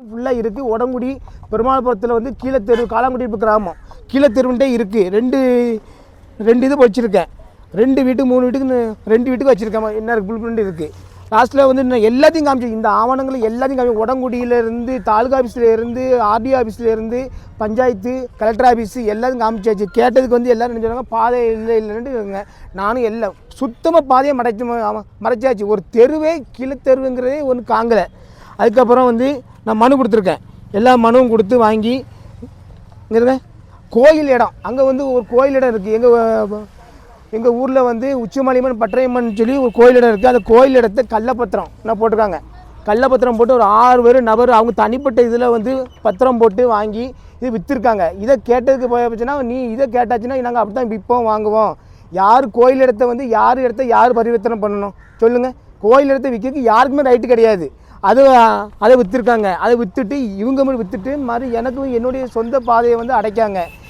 ஃபுல்லாக இருக்குது உடங்குடி பெருமாள்புரத்தில் வந்து கீழத்தெரு காலாங்குடியிருப்பு கிராமம். கீழத்தெருவுன்ட்டே இருக்குது ரெண்டு ரெண்டு இது வச்சுருக்கேன். ரெண்டு வீட்டுக்கு மூணு வீட்டுக்கு ரெண்டு வீட்டுக்கு வச்சுருக்கேன். என்ன புல் பிரிண்ட் இருக்குது லாஸ்ட்டில் வந்து நான் எல்லாத்தையும் காமிச்சு. இந்த ஆவணங்களை எல்லாத்தையும் காமிச்சு. உடங்குடியிலேருந்து தாலுகா ஆஃபீஸ்லேருந்து ஆர்டிஓ ஆஃபீஸ்லேருந்து பஞ்சாயத்து கலெக்டர் ஆஃபீஸு எல்லாத்தையும் காமிச்சாச்சு. கேட்டதுக்கு வந்து எல்லோரும் என்ன சொன்னாங்க? பாதை இல்லை இல்லைன்னு நானும் எல்லாம் சுத்தமாக பாதையை மறைச்சு மறைச்சாச்சு. ஒரு தெருவே கீழே தெருவுங்கிறதே ஒன்று காங்கலை. அதுக்கப்புறம் வந்து நான் மனு கொடுத்துருக்கேன். எல்லா மனுவும் கொடுத்து வாங்கி இங்கே இருங்க கோயில் இடம். அங்கே வந்து ஒரு கோயில் இடம் இருக்குது எங்கள் எங்கள் ஊரில் வந்து உச்சிமலையம்மன் பட்டரையம்மன் சொல்லி ஒரு கோயில் இடம் இருக்குது அந்த கோயில் இடத்த கள்ளப்பத்திரம் நான் போட்டிருக்காங்க. கள்ளப்பத்திரம் போட்டு ஒரு ஆறு பேர் நபர் அவங்க தனிப்பட்ட இதில் வந்து பத்திரம் போட்டு வாங்கி இது விற்றுருக்காங்க இதை கேட்டதுக்கு போச்சுன்னா நீ இதை கேட்டாச்சுன்னா நாங்கள் அப்படி தான் விற்போம் வாங்குவோம். யார் கோயில் இடத்த வந்து யார் இடத்த யார் பரிவர்த்தனை பண்ணணும்? சொல்லுங்கள் கோயில் இடத்த விற்கிறதுக்கு யாருக்குமே ரைட்டு கிடையாது. அது அதை விற்றுருக்காங்க அதை விற்றுட்டு இவங்க மட்டும் விற்றுட்டு மாதிரி எனக்கும் என்னுடைய சொந்த பாதையை வந்து அடைக்காங்க.